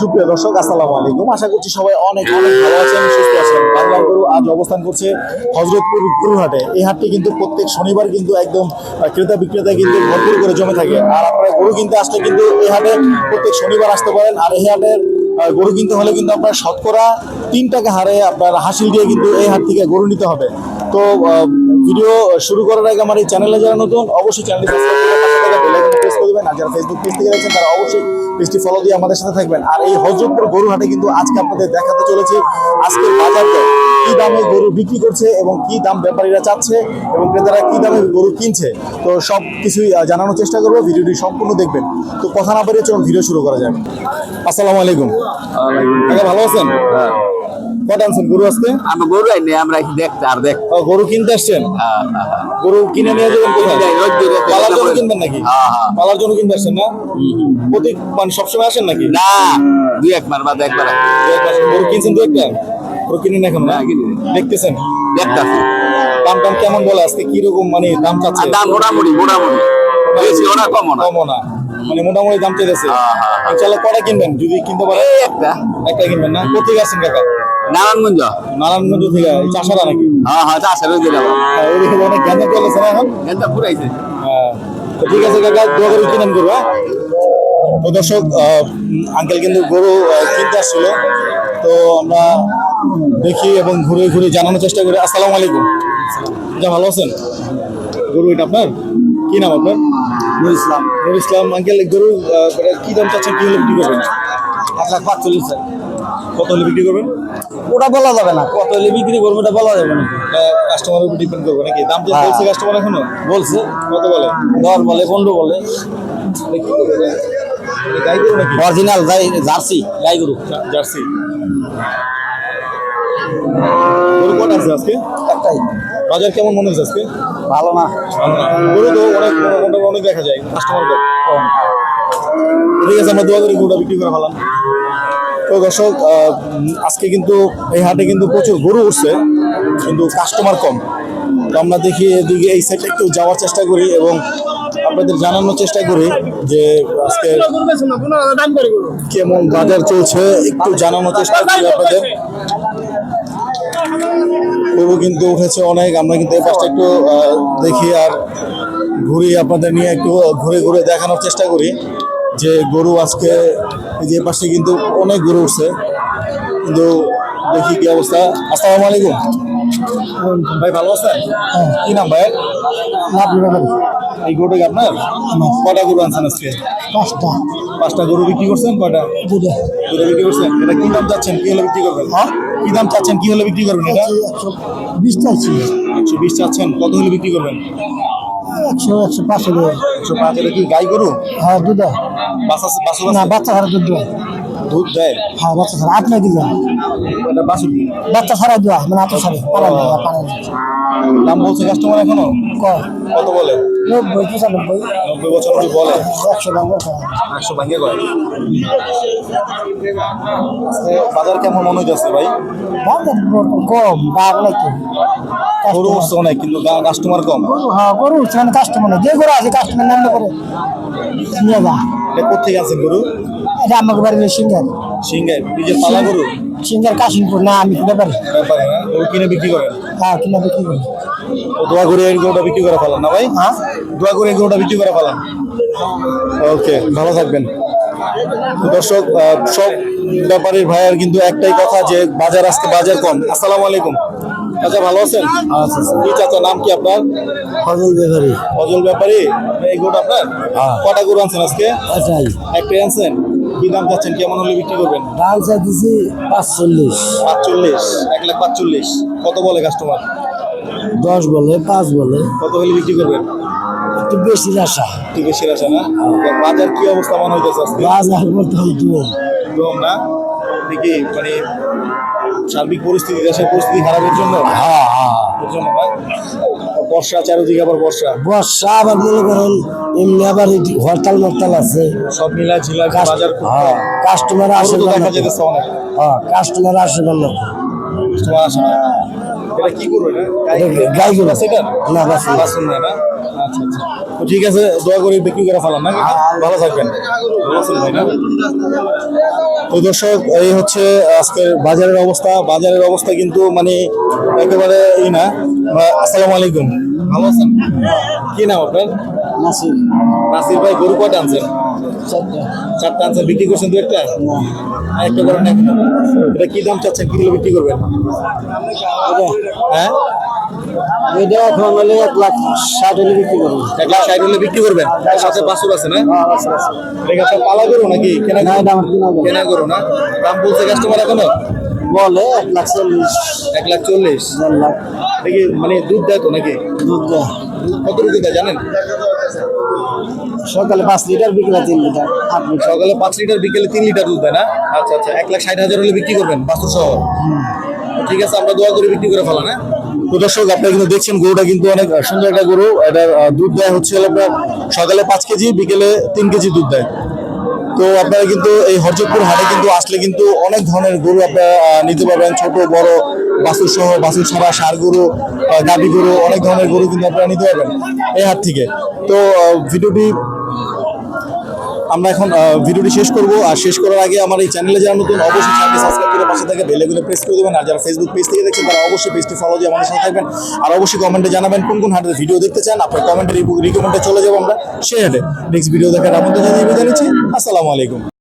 সুপ্রিয় দর্শক, আসসালামু আলাইকুম। আশা করছি সবাই অনেক অনেক ভালো আছেন, সুস্থ আছেন। বাংলার গরু আজ অবস্থান করছে হজরতপুর গুরুহাটে। এই হাটটি কিন্তু প্রত্যেক শনিবার কিন্তু একদম ক্রেতা বিক্রেতা কিন্তু ভরপুর করে জমে থাকে। আর আপনারা গরু কিনতে আসলে কিন্তু এই হাটে প্রত্যেক শনিবার আসতে পারেন। আর এই হাটের গরু কিনতে হলে কিন্তু আপনার শতকরা তিন টাকা হারে আপনার হাসিল দিয়ে কিন্তু এই হাট থেকে গরু নিতে হবে। তো ভিডিও শুরু করার আগে আমার এই চ্যানেলে যারা নতুন অবশ্যই চ্যানেলটি প্রেস করে দিবেন। আর যারা ফেসবুক পেজ থেকে দেখছেন তারা অবশ্যই পেজটি ফলো দিয়ে আমাদের সাথে থাকবেন। আর এই হজরতপুর গরু হাটে কিন্তু আজকে আপনাদের দেখাতে চলেছি আজকের বাজার দর। কি দামে গরু বিক্রি করছে এবং কি দাম ব্যাপারীরা চাচ্ছে এবং ক্রেতারা কি দামে গরু কিনছে তো সব কিছুই জানানোর চেষ্টা করব। ভিডিওটি সম্পূর্ণ দেখবেন। তো কথা না বেরিয়ে চলুন ভিডিও শুরু করা যাক। আসসালামু আলাইকুম। ভালো আছেন? কটা আনছেন? গরু আজকে? আমরা গরু আইনি আমরা দেখতে আর দেখ গরু কিনতে আসছেন? গরু কিনে নিয়ে যাবেন কোথায় কিনে নিয়ে যাই, রোজ দিনে পালার জন্য কিনবেন নাকি? হ্যাঁ, হ্যাঁ। পালার জন্য কিনতে আসছেন না? প্রতি মানে সবসময় আসেন নাকি? না দুই একবার বা একবার গরু কিনছেন দু একটা? গরু কিনেন এখন না? না, কিনি নি। দেখতেছেন? দেখতাছি দাম টাম কেমন বলে? আজকে কি রকম মানে দাম চাচ্ছে? দাম মোটামুটি মোটামুটি। বেশি ওরা কম না। কমও না। মানে মোটামুটি দাম চাইতেছে। হ্যাঁ, হ্যাঁ, হ্যাঁ। কটা কিনবেন? যদি কিনতে পারেন? একটা। একটা কিনবেন না? কোথেকে আসছেন কাকা? নারায়ণগঞ্জ। নারায়ণগঞ্জ থেকে চাষারা নাকি? হ্যাঁ হ্যাঁ চাষের ওই হ্যাঁ, তো অনেক জ্ঞানের চলেছে না এখন? এটা পুরাইছে হ্যাঁ, তো ঠিক আছে কাকা দোয়া করে কিনেন গরু হ্যাঁ? তো দর্শক আঙ্কেল কিন্তু গরু কিনতে আসছিল। তো আমরা দেখি এবং ঘুরে ঘুরে জানানোর চেষ্টা করি। আসসালামু আলাইকুম। যা ভালো আছেন? গরু এটা আপনার? কি নাম আপনার? নুর ইসলাম। নুর ইসলাম আঙ্কেল গরু কি দাম চাচ্ছেন? কি হলে বিক্রি করবেন? এক লাখ পাঁচচল্লিশ কত হলে বিক্রি করবেন? ওটা বলা যাবে না কত হলে বিক্রি করব ওটা বলা যাবে না। কাস্টমারের উপর ডিপেন্ড করবে নাকি? দাম তো হ্যাঁ। বলছে কাস্টমার এখনও? বলছে। কত বলে? দশ বলে পনেরো বলে। অরিজিনাল জার্সি গাই গরু। জার্সি। গরু কটা আছে আজকে? একটাই। বাজার কেমন মনে হচ্ছে আজকে? ভালো না। গরু তো অনেক মোটামুটি অনেক দেখা যায় কাস্টমার ঠিক আছে আমরা দোয়া করি গরুটা বিক্রি করে ফেলাম তো দর্শক আজকে কিন্তু এই হাটে কিন্তু প্রচুর গরু উঠছে, কিন্তু কাস্টমার কম। তো আমরা দেখি এদিকে এই সাইডে একটু যাওয়ার চেষ্টা করি এবং আপনাদের জানানোর চেষ্টা করি যে আজকে কেমন বাজার চলছে, একটু জানানোর চেষ্টা করি আপনাদের। গরু কিন্তু উঠেছে অনেক, আমরা কিন্তু এই পাশটা একটু দেখি আর ঘুরি আপনাদের নিয়ে একটু ঘুরে ঘুরে দেখানোর চেষ্টা করি যে গরু আজকে এই যে পাশে কিন্তু অনেক গরু উঠছে। কিন্তু দেখি কি অবস্থা। আসসালামু আলাইকুম। ভাই ভালো আছেন? কি নাম ভাই? এই গরুটা কি আপনার? কটা গরু আনছেন আজকে? পাঁচটা। পাঁচটা গরু বিক্রি করছেন কয়টা? দুটা দুটো বিক্রি করছেন। এটা কি দাম চাচ্ছেন? কি হলে বিক্রি করবেন? হ্যাঁ? কি দাম চাচ্ছেন? কি হলে বিক্রি করবেন এটা? একশো বিশটা ছিল একশো বিশ চাচ্ছেন। কত হলে বিক্রি করবেন? একশো একশো পাঁচ হলো। একশো পাঁচ এটা কি গাই গরু? হ্যাঁ দুটা না বাচ্চা ছাড়া দুধ দুধ দেয়? হ্যাঁ বাচ্চা ছাড়া। আপনি বাচ্চা দেওয়া মানে আপনার দাম বলছে কাস্টমার এখনও? ক কত বলে? নব্বই পঁচানব্বই। নব্বই বছর বলে? একশো ভাঙে বাজার কেমন মনে হচ্ছে ভাই? কম নাকি গরু উঠছে অনেক কিন্তু কাস্টমার কম। হ্যাঁ গরু সেখানে কাস্টমার যে গরু আছে কাস্টমার নাম করে নিয়ে যা এটা কোথেকে আছেন গরু? এটা আমাকে বাড়ি সিঙ্গার। সিংহে নিজের পালা গরু? সিঙ্গার কাশিমপুর না আমি ব্যাপারে। ব্যাপারে না গরু কিনে বিক্রি করেন হ্যাঁ কিনা বিক্রি করি। তো দোয়া করে এই গরুটা বিক্রি করে ফেলান না ভাই? হ্যাঁ? দোয়া করে এই গরুটা বিক্রি করে ফেলান। ওকে ভালো থাকবেন। দর্শক সব ব্যাপারীর ভাইয়ার কিন্তু একটাই কথা যে বাজার আসতে বাজার কম। আসসালামু আলাইকুম। আচ্ছা ভালো আছেন? কি চাচা নাম কি আপনার? ফজল ব্যাপারে ফজল ব্যাপারী। এই গরুটা আপনার? হ্যাঁ। কটা গরু আনছেন আজকে? এটাই একটাই আনছেন? কি দাম চাচ্ছেন? কেমন হলে বিক্রি করবেন? ডাল চাইতেছি পাঁচচল্লিশ। পাঁচচল্লিশ। এক লাখ পাঁচচল্লিশ। কত বলে কাস্টমার? দশ বলে পাঁচ বলে। কত হলে বিক্রি করবেন? একটু বেশি আশা। একটু বেশি আছে না? বাজার কি অবস্থা মনে হইতেছে আজকে? বাজার দুয়ো না? দেখি মানে সার্বিক পরিস্থিতি দেশের পরিস্থিতি খারাপের জন্য? হ্যাঁ হ্যাঁ। বর্ষা চারিদিকে আবার বর্ষা। বর্ষা আবার মনে করেন এমনি আবার হরতাল মরতাল আছে। সব মিলা ঝিলা বাজার হ্যাঁ কাস্টমার আসে দেখা যেতেছে অনেক। হ্যাঁ কাস্টমার আসে না কাস্টমার আসে না। এটা কি করব এটা? এটা গাই গরু। না, বাছুর। বাসুন না। না আচ্ছা আচ্ছা। তো ঠিক আছে দোয়া করে বিক্রি করে ফেলাম না? ভালো থাকবেন। ভালো ভাই না? তো দর্শক এই হচ্ছে আজকের বাজারের অবস্থা। বাজারের অবস্থা কিন্তু মানে একেবারে ই না। আসসালামু আলাইকুম। ভালো আছেন? কি নাম আপনার? নাসির। নাসির ভাই গরু কয়টা আনছেন? চারটা আনছেন বিক্রি করছেন দু একটা? আর একটা করেন এটা কি দাম চাচ্ছেন? কিলো বিক্রি করবেন? হ্যাঁ? এটা এখন হলে এক লাখ ষাট হলে বিক্রি এক লাখ ষাট হলে বিক্রি করবেন? সাথে বাছুর আছে না? ঠিক আছে। পালা গরু নাকি? কেনা গরু? না? দাম বলছে কাস্টমার এখনও? বলে এক লাখ চল্লিশ। এক লাখ চল্লিশ। লাখ। দেখি মানে দুধ দেয় তো নাকি? দুধ দেয়। কত রুপি দেয় জানেন? সকালে পাঁচ লিটার বিকেলে তিন লিটার। আট লিটার সকালে পাঁচ লিটার বিকেলে তিন লিটার দুধ দেয় না? আচ্ছা আচ্ছা এক লাখ ষাট হাজার হলে বিক্রি করবেন বাছুর সহ ঠিক আছে আমরা দোয়া করে বিক্রি করে ফেলা না তো দর্শক আপনারা কিন্তু দেখছেন গরুটা কিন্তু অনেক সুন্দর একটা গরু। এটা দুধ দেয় হচ্ছে আপনার সকালে পাঁচ কেজি বিকেলে তিন কেজি দুধ দেয়। তো আপনারা কিন্তু এই হরজতপুর হাটে কিন্তু আসলে কিন্তু অনেক ধরনের গরু আপনারা নিতে পারবেন। ছোট বড় বাছুর সহ বাছুর ছাড়া সার গরু গাভী গরু অনেক ধরনের গরু কিন্তু আপনারা নিতে পারবেন এই হাট থেকে। তো ভিডিওটি আমরা এখন ভিডিওটি শেষ করব। আর শেষ করার আগে আমার এই চ্যানেলে যারা নতুন, অবশ্যই চ্যানেলটি সাবস্ক্রাইব করে পাশে থাকে বেলেগুলো প্রেস করে দেবেন। আর যারা ফেসবুক পেজ থেকে দেখছেন, তারা অবশ্যই পেজটি ফলো দিয়ে আমাদের সাথে থাকবেন। আর অবশ্যই কমেন্টে জানাবেন কোন কোন হাটের ভিডিও দেখতে চান। আপনার কমেন্টে রিকমেন্টে চলে যাব আমরা। সেই হাটে নেক্সট ভিডিও দেখার আমন্ত্রণ জানিয়ে বিদায় আসসালামু আলাইকুম।